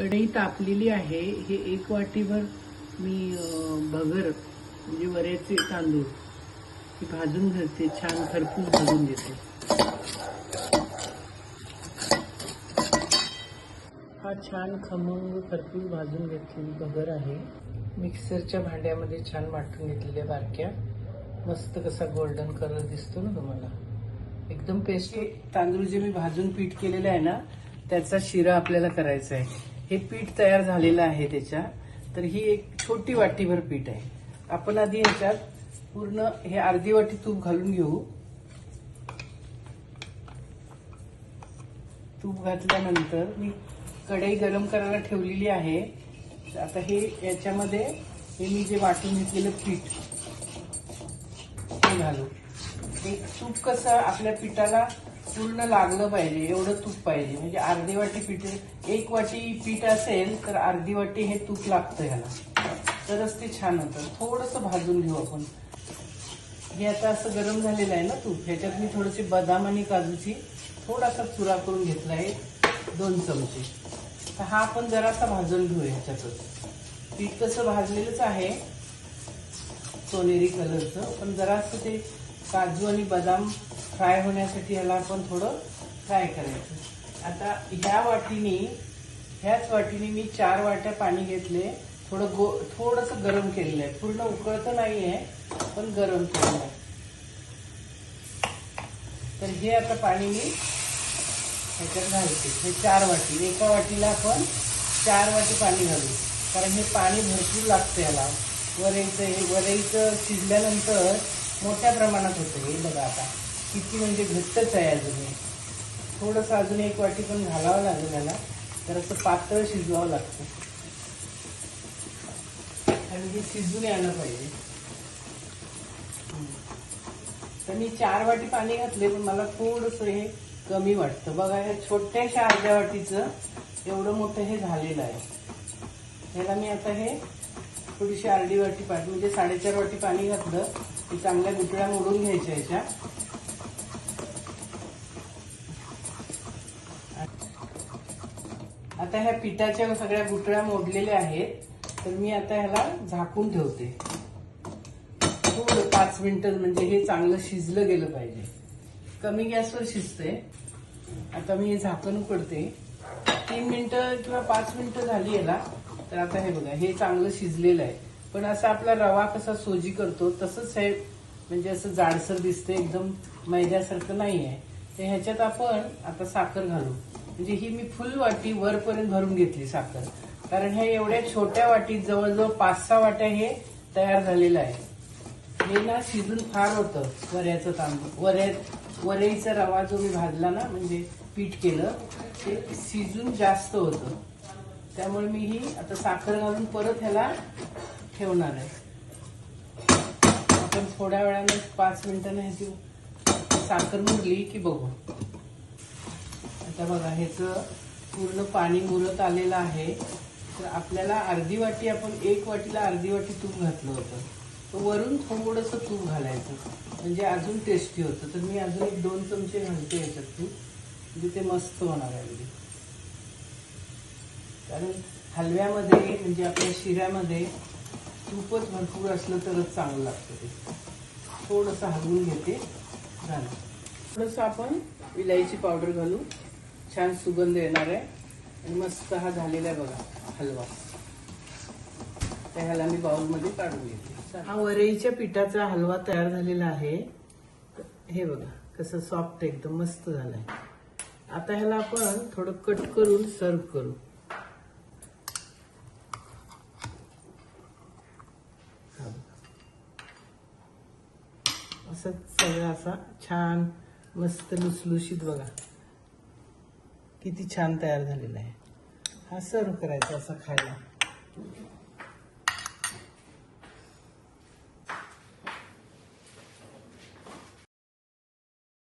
कढई तापलेली आहे. हे एक वाटीभर मी भगर म्हणजे वऱ्याचे तांदूळ हे भाजून घेते छान खरपूस भाजून घेते. हा छान खमंग खरपूस भाजून घेतलेली भगर आहे. मिक्सरच्या भांड्यामध्ये छान वाटून घेतलेल्या बारक्या. मस्त कसा गोल्डन कलर दिसतो ना तुम्हाला. एकदम पेस्ट तांदूळ जे मी भाजून पीठ केलेलं आहे ना त्याचा शिरा आपल्याला करायचा आहे. हे पीठ तयार झालेलं आहे त्याच्या तर ही एक छोटी वाटीभर पीठ आहे. आपण आधी ह्याच्यात पूर्ण हे अर्धी वाटी तूप घालून घेऊ. तूप घातल्यानंतर मी कढई गरम करायला ठेवलेली आहे. आता हे याच्यामध्ये हे मी जे वाटून घेतलेलं पीठ ते घालू. एक तूप कसं आपल्या पिठाला पूर्ण लागलं पाहिजे एवढं तूप पाहिजे. म्हणजे अर्धी वाटी पीठ एक वाटी पीठ असेल तर अर्धी वाटी हे तूप लागतं ह्याला तरच ते छान होतं. थोडंसं भाजून घेऊ आपण. हे आता असं गरम झालेलं आहे ना तूप. ह्याच्यात मी थोडेसे बदाम आणि काजूची थोडासा चुरा करून घेतला आहे दोन चमचे. तर हा आपण जरासा भाजून घेऊ ह्याच्यातच. पीठ तसं भाजलेलंच आहे सोनेरी कलरचं. पण जरासं ते काजू आणि बदाम फ्राय होण्यासाठी याला आपण थोडं फ्राय करायचं. आता ह्या वाटीने ह्याच वाटीने मी चार वाट्या पाणी घेतले. थोडं गो थोडंसं गरम केलेलं आहे. पूर्ण उकळतं नाही आहे पण गरम केलेलं आहे. तर हे आता पाणी मी ह्याच्यात घालते. हे चार वाटी. एका वाटीला आपण चार वाटी पाणी घालू. कारण हे पाणी भरपूर लागतं याला. वरईचं हे वरईचं शिजल्यानंतर मोठ्या प्रमाणात होतं हे बघा आता. किती म्हणजे घट्टच आहे अजून हे थोडंसं अजून एक वाटी पण घालावं लागेल याला. तर असं पातळ शिजवावं लागतं. आणि हे शिजून यायला पाहिजे. तर मी चार वाटी पाणी घातले पण मला थोडंसं हे कमी वाटतं. बघा ह्या छोट्याशा अर्ध्या वाटीचं एवढं मोठं हे झालेलं आहे. ह्याला मी आता हे थोडीशी अर्धी वाटी पाणी म्हणजे साडेचार वाटी पाणी घातलं की चांगल्या गुटळ्या मोडून घ्यायच्या ह्याच्या आता ह्या पिठाच्या सगळ्या गुटळ्या मोडलेल्या आहेत. तर मी आता ह्याला झाकून ठेवते. थोडं पाच मिनिटं म्हणजे हे चांगलं शिजलं गेलं पाहिजे. कमी गॅसवर शिजते आता मी हे झाकण उकडते. तीन मिनिटं किंवा पाच मिनिटं झाली याला. तर आता हे बघा हे चांगलं शिजलेलं आहे. पण असं आपला रवा कसा सोजी करतो तसंच हे म्हणजे असं जाडसर दिसते एकदम मैद्यासारखं नाही आहे तर ह्याच्यात आपण आता साखर घालू. म्हणजे ही मी फुल वाटी वरपर्यंत भरून घेतली साखर. कारण ह्या एवढ्या छोट्या वाटीत जवळजवळ पाच सहा वाट्या हे तयार झालेलं आहे. हे ना शिजून फार होतं वऱ्याचं तांदूळ. वऱ्या वरईचा रवा जो मी भाजला ना म्हणजे पीठ केलं ते शिजून जास्त होतं. त्यामुळे मी ही आता साखर घालून परत ह्याला ठेवणार आहे. आपण थोड्या वेळाने पाच मिनिटांनी ह्याची साखर मुरली की बघू. आता बघा ह्याचं पूर्ण पाणी मुरत आलेलं आहे. तर आपल्याला अर्धी वाटी आपण एक वाटीला अर्धी वाटी तूप घातलं होतं. तर वरून थोडंसं तूप घालायचं. म्हणजे अजून टेस्टी होतं. तर मी अजून एक दोन चमचे घालते याच्यात तूप. म्हणजे ते मस्त होणार आहे कारण हलव्यामध्ये म्हणजे आपल्या शिऱ्यामध्ये तूपच भरपूर असलं तरच चांगलं लागतं ते. थोडंसं हलवून घेते. झालं. थोडंसं आपण इलायची पावडर घालू. छान सुगंध येणार आहे. आणि मस्त हा झालेला आहे बघा हलवा. तर ह्याला मी बाउलमध्ये काढून घेते. हा वरईच्या पिठाचा हलवा तयार झालेला आहे. तर हे बघा कसं सॉफ्ट एकदम मस्त झालाय. आता ह्याला आपण थोडं कट करून सर्व करू. असं सगळं असा छान मस्त लुसलुशीत बघा. किती छान तयार झालेला आहे. हा सर्व करायचा असा खायला.